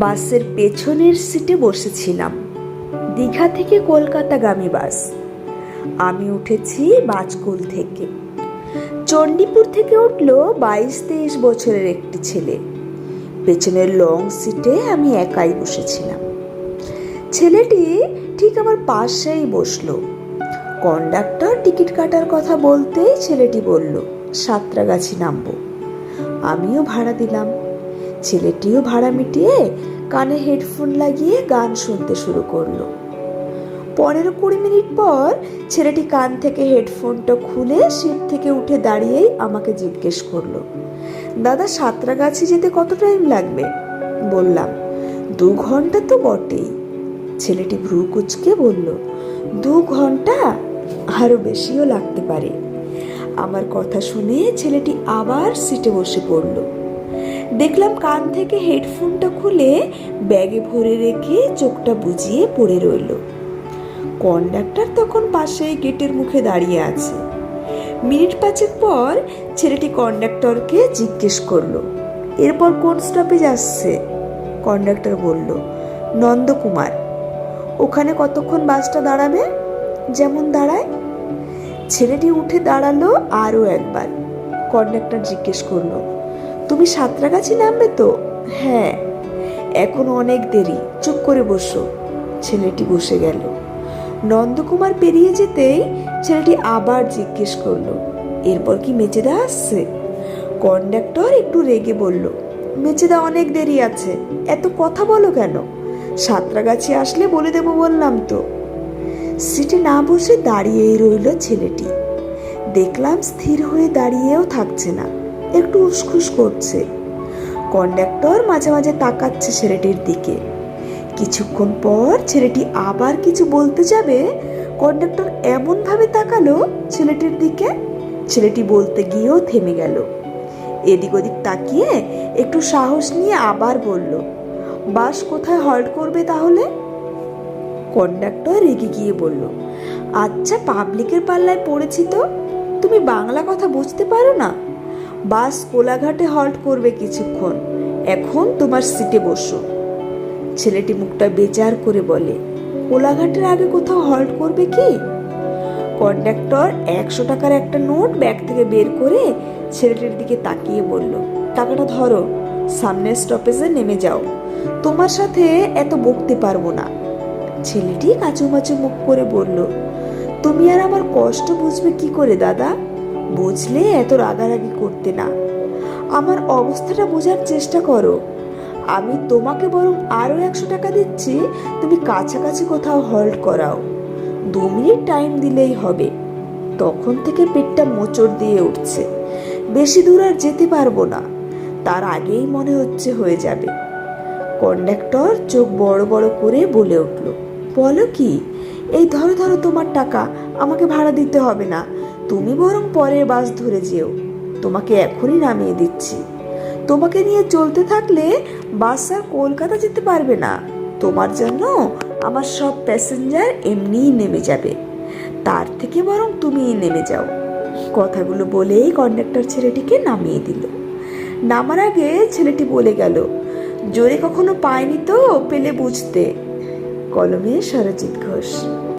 বাসের পেছনের সিটে বসেছিলাম। দীঘা থেকে কলকাতাগামী বাস। আমি উঠেছি বাজকুল থেকে। চণ্ডীপুর থেকে উঠল বাইশ তেইশ বছরের একটি ছেলে। পেছনের লং সিটে আমি একাই বসেছিলাম। ছেলেটি ঠিক আমার পাশেই বসল। কন্ডাক্টর টিকিট কাটার কথা বলতেই ছেলেটি বলল, সাতরাগাছি নামবো। আমিও ভাড়া দিলাম। ছেলেটিও ভাড়া মিটিয়ে কানে হেডফোন লাগিয়ে গান শুনতে শুরু করল। পনেরো কুড়ি মিনিট পর ছেলেটি কান থেকে হেডফোনটা খুলে সিট থেকে উঠে দাঁড়িয়েই আমাকে জিজ্ঞেস করল, দাদা সাঁতরাগাছি যেতে কত টাইম লাগবে? বললাম, দু ঘণ্টা তো বটেই। ছেলেটি ভ্রু কুচকে বলল, দু ঘণ্টা? আরও বেশিও লাগতে পারে। আমার কথা শুনে ছেলেটি আবার সিটে বসে পড়ল। দেখলাম কান থেকে হেডফোনটা খুলে ব্যাগে ভরে রেখে চোখটা বুজিয়ে পড়ে রইল। কন্ডাক্টর তখন পাশেই গেটের মুখে দাঁড়িয়ে আছে। মিনিট পাঁচেক পর ছেলেটি কন্ডাক্টরকে জিজ্ঞেস করল, এরপর কোন স্টপেজ আসছে? কন্ডাক্টর বলল, নন্দকুমার। ওখানে কতক্ষণ বাসটা দাঁড়াবে? যেমন দাঁড়ায়? ছেলেটি উঠে দাঁড়াল আরও একবার। কন্ডাক্টর জিজ্ঞেস করল তুমি সাঁতরাগাছি নামবে তো? হ্যাঁ। এখন অনেক দেরি, চুপ করে বসো। ছেলেটি বসে গেল। নন্দকুমার পেরিয়ে যেতেই ছেলেটি আবার জিজ্ঞেস করল, এরপর কি মেচেদা আসছে? কন্ডাক্টর একটু রেগে বলল, মেচেদা অনেক দেরি আছে, এত কথা বলো কেন? সাঁতরাগাছি আসলে বলে দেবো বললাম তো। সিটে না বসে দাঁড়িয়েই রইল ছেলেটি। দেখলাম স্থির হয়ে দাঁড়িয়েও থাকছে না। একটু উসখুস করছে। কন্ডাক্টর মাঝে মাঝে তাকাচ্ছে ছেলেটির দিকে। কিছুক্ষণ পর ছেলেটি আবার কিছু বলতে যাবে। কন্ডাক্টর এমনভাবে তাকালো ছেলেটির দিকে। ছেলেটি বলতে গিয়েও থেমে গেল। এদিক ওদিক তাকিয়ে একটু সাহস নিয়ে আবার বলল, বাস কোথায় হল্ট করবে তাহলে? কন্ডাক্টর রেগে গিয়ে বলল আচ্ছা পাবলিকের পাল্লায় পড়েছি তো। তুমি বাংলা কথা বুঝতে পারো না? বাস কোলাঘাটে হল্ট করবে কিছুক্ষণ। এখন তোমার সিটে বসো। ছেলেটি মুখটা বেজার করে বলে, কোলাঘাটের আগে কোথাও হল্ট করবে কি? কন্ডাক্টর একশো টাকার একটা নোট ব্যাগ থেকে বের করে ছেলেটির দিকে তাকিয়ে বলল, টাকাটা ধরো, সামনের স্টপেজে নেমে যাও। তোমার সাথে এত বকতে পারব না। ছেলেটি কাচুমাচু মুখ করে বলল, তুমি আর আমার কষ্ট বুঝবে কি করে, দাদা? বুঝলে এত রাগারাগি করতে না। আমার অবস্থাটা বোঝার চেষ্টা করো। আমি তোমাকে বরং আরও একশো টাকা দিচ্ছি, তুমি কাছাকাছি কোথাও হল্ট করাও। দু মিনিট টাইম দিলেই হবে। তখন থেকে পেটটা মোচড় দিয়ে উঠছে। বেশি দূর আর যেতে পারব না। তার আগেই মনে হচ্ছে হয়ে যাবে। কন্ডাক্টর চোখ বড় বড় করে বলে উঠল, বলো কি? এই ধরো ধরো তোমার টাকা, আমাকে ভাড়া দিতে হবে না। তুমি বরং পরের বাস ধরে যেও। তোমাকে এখনই নামিয়ে দিচ্ছি। তোমাকে নিয়ে চলতে থাকলে বাস আর কলকাতা যেতে পারবে না। তোমার জন্য আমার সব প্যাসেঞ্জার এমনিই নেমে যাবে। তার থেকে বরং তুমিই নেমে যাও। কথাগুলো বলেই কন্ডাক্টর ছেলেটিকে নামিয়ে দিল। নামার আগে ছেলেটি বলে গেল, জোরে কখনো পায়নি তো পেলে বুঝতে। কলমে সরজিৎ ঘোষ।